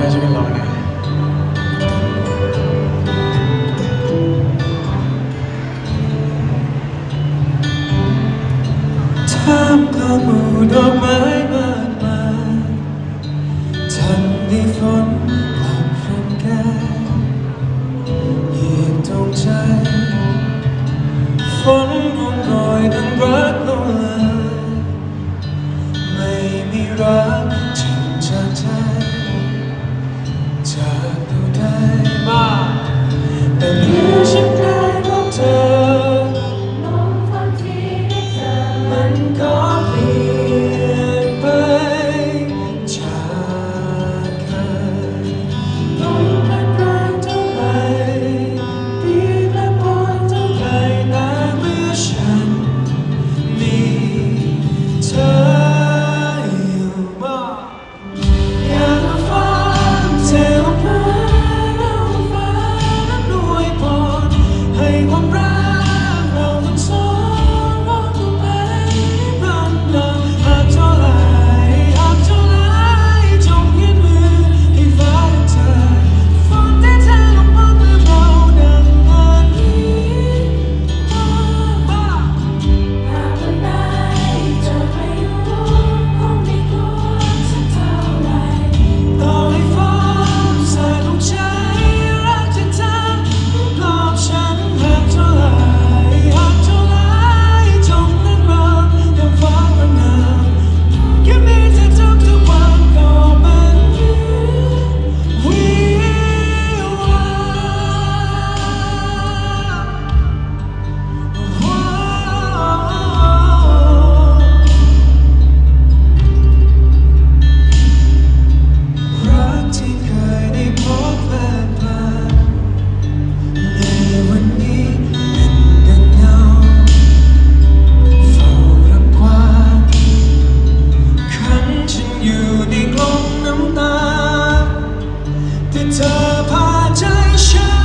연애적인 나오네 Time come out of my mind Time before 怕再相。